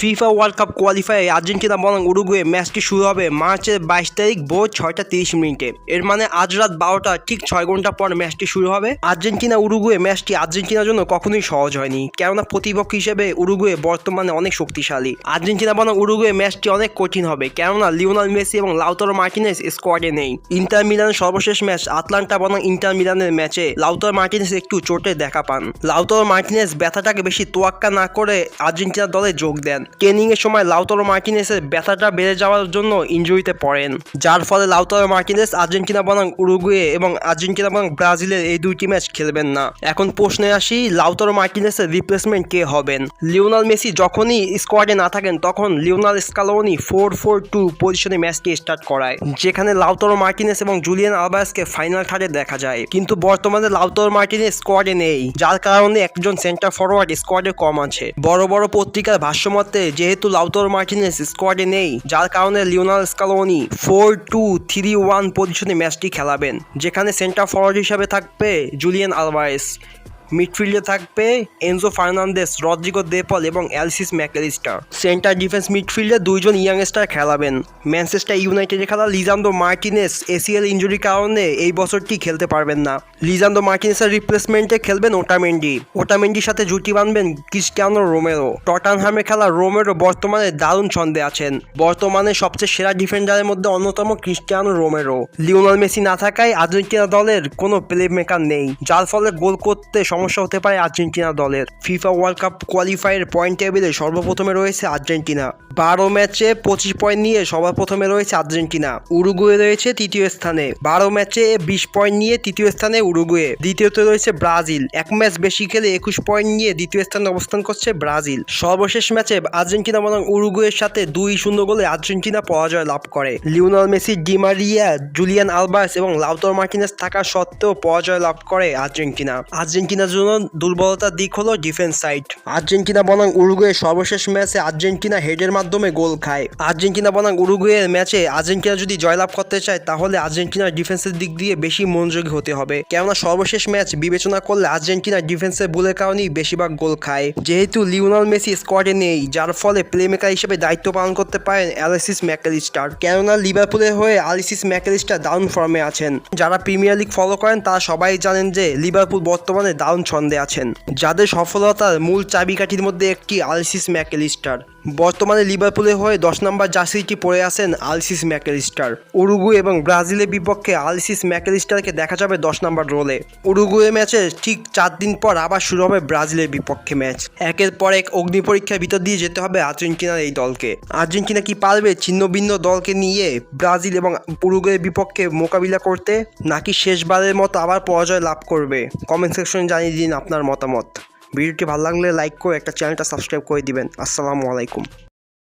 FIFA World Cup qualify Argentina বনাম Uruguay ম্যাচটি শুরু হবে মার্চের বাইশ তারিখ ভোর ছয়টা তিরিশ মিনিটে। এর মানে আজ রাত বারোটা ঠিক ছয় ঘণ্টা পর ম্যাচটি শুরু হবে। আর্জেন্টিনা উরুগুয়ে ম্যাচটি আর্জেন্টিনার জন্য কখনোই সহজ হয়নি। কেননা প্রতিপক্ষ হিসেবে উরুগুয়ে বর্তমানে অনেক শক্তিশালী। আর্জেন্টিনা বনাম উরুগুয়ে ম্যাচটি অনেক কঠিন হবে, কেননা লিওনাল মেসি এবং লাউতারো মার্টিনেস স্কোয়াডে নেই। ইন্টার মিলানের সর্বশেষ ম্যাচ আটলান্টা বনাম ইন্টার মিলানের ম্যাচে লাউতারো মার্টিনেস একটু চোটে দেখা পান। লাউতারো মার্টিনেস ব্যথাটাকে বেশি তোয়াক্কা না করে আর্জেন্টিনা দলে যোগ দেন। এর সময় লাউতারো মার্টিনেসের ব্যথাটা বেড়ে যাওয়ার জন্য ইনজুরিতে পড়েন, যার ফলে লাউতারো মার্টিনেস আর্জেন্টিনা বনাম উরুগুয়ে এবং আর্জেন্টিনা বনাম ব্রাজিলের এই দুইটি ম্যাচ খেলবেন না। এখন প্রশ্নে আসি, লাউতারো মার্টিনেসের রিপ্লেসমেন্ট কে হবেন? লিওনাল মেসি যখনই স্কোয়াডে না থাকেন, তখন Lionel Scaloni four four two পজিশনে ম্যাচটি স্টার্ট করায়, যেখানে লাউতারো মার্টিনেস এবং জুলিয়ান আলবাসকে ফাইনাল থার্ডে দেখা যায়। কিন্তু বর্তমানে লাউতারো মার্টিনেস স্কোয়াডে নেই, যার কারণে একজন সেন্টার ফরওয়ার্ড স্কোয়াডে কম আছে। বড় বড় পত্রিকার ভাষ্যমতে যেহেতু লাউতর মার্টিনেস স্কোয়াডে নেই, যার কারণে Lionel Scaloni four two three one পজিশনে ম্যাচটি খেলাবেন, যেখানে সেন্টার ফরওয়ার্ড হিসাবে থাকবে জুলিয়ান আলভারেস। মিডফিল্ডে থাকবে এনজো ফার্নান্দেস, রদ্রিগো দেপল এবং Alexis Mac Allister. Centre defence মিডফিল্ডে দুইজন ইয়াংস্টার খেলাবেন। ম্যানচেস্টার ইউনাইটেডে খেলা লিজান্দো মার্টিনেস এসিএল ইঞ্জুরির কারণে এই বছরটি খেলতে পারবেন না। লিজান্দো মার্টিনেসের রিপ্লেসমেন্টে খেলবেন ওটামেন্ডি। ওটামেন্ডির সাথে জুটি বানবেন ক্রিস্টিয়ানো রোমেরো। টটানহামে খেলা রোমেরো বর্তমানে দারুণ ছন্দে আছেন। বর্তমানে সবচেয়ে সেরা ডিফেন্ডারের মধ্যে অন্যতম ক্রিস্টিয়ানো রোমেরো। লিওনাল মেসি না থাকায় আর্জেন্টিনা দলের কোনো প্লে মেকার নেই, যার ফলে গোল করতে সমস্যা হতে পারে আর্জেন্টিনা দলের। FIFA World Cup qualifier point টেবিলে সর্বপ্রথমে রয়েছে আর্জেন্টিনা। বারো ম্যাচে পঁচিশ পয়েন্ট নিয়ে সবার প্রথমে রয়েছে আর্জেন্টিনা। উরুগুয়ে রয়েছে তৃতীয় স্থানে। বারো ম্যাচে বিশ পয়েন্ট নিয়ে তৃতীয় স্থানে উরুগুয়ে। দ্বিতীয়তে রয়েছে ব্রাজিল। এক ম্যাচ বেশি খেলে একুশ পয়েন্ট নিয়ে দ্বিতীয় স্থানে অবস্থান করছে ব্রাজিল। সর্বশেষ ম্যাচে আর্জেন্টিনা বনাম উরুগুয়ের সাথে দুই শূন্য গোলে আর্জেন্টিনা পরাজয় লাভ করে। Lionel Messi Di Maria Julian Alvarez এবং লাউতর মার্টিনেস থাকা সত্ত্বেও পরাজয় লাভ করে আর্জেন্টিনা। আর্জেন্টিনা আর্জেন্টিনার জন্য দুর্বলতার দিক হলো ডিফেন্স সাইড আর্জেন্টিনা বনাম উরুগুয়ের সর্বশেষ ম্যাচে আর্জেন্টিনা হেডের মাধ্যমে গোল খায়। আর্জেন্টিনা বনাম উরুগুয়ের ম্যাচে আর্জেন্টিনা যদি জয়লাভ করতে চায়, তাহলে আর্জেন্টিনার ডিফেন্সের দিক দিয়ে বেশি মনোযোগী হতে হবে। কেননা সর্বশেষ ম্যাচ বিবেচনা করলে আর্জেন্টিনার ডিফেন্সের ভুলের কারণেই বেশিরভাগ গোল খায়। যেহেতু লিওনাল মেসি স্কোয়াডে নেই, যার ফলে প্লেমেকার হিসেবে দায়িত্ব পালন করতে পারেন অ্যালিসিস ম্যাকেলিস্টার। কেননা লিভারপুলের হয়ে আলিসিস ম্যাকেলিস্টার দারুণ ফর্মে আছেন। যারা প্রিমিয়ার লিগ ফলো করেন, তারা সবাই জানেন যে লিভারপুল বর্তমানে ছন্দে আছেন যাদের সফলতার মূল চাবিকাঠির মধ্যে একটি আলসিস ম্যাকেলিস্টার। বর্তমানে লিভারপুলের হয়ে দশ নম্বর জার্সিটি পরে আছেন আলসিস ম্যাকেলিস্টার। উরুগুয়ে এবং ব্রাজিলের বিপক্ষে আলসিস ম্যাকেলিস্টারকে দেখা যাবে দশ নম্বর রোলে। উরুগুয়ে ম্যাচে ঠিক চার দিন পর আবার শুরু হবে ব্রাজিলের বিপক্ষে ম্যাচ। একের পর এক অগ্নি পরীক্ষার ভিতর দিয়ে যেতে হবে আর্জেন্টিনার এই দলকে। আর্জেন্টিনা কি পারবে ছিন্ন ভিন্ন দলকে নিয়ে ব্রাজিল এবং উরুগুয়ের বিপক্ষে মোকাবিলা করতে? নাকি শেষবারের মতো আবার পরাজয় লাভ করবে? কমেন্ট সেকশনে জানিয়ে দিন আপনার মতামত। ভিডিওটি ভালো লাগলে লাইক করে একটা চ্যানেলটা সাবস্ক্রাইব করে দিবেন। আসসালামু আলাইকুম।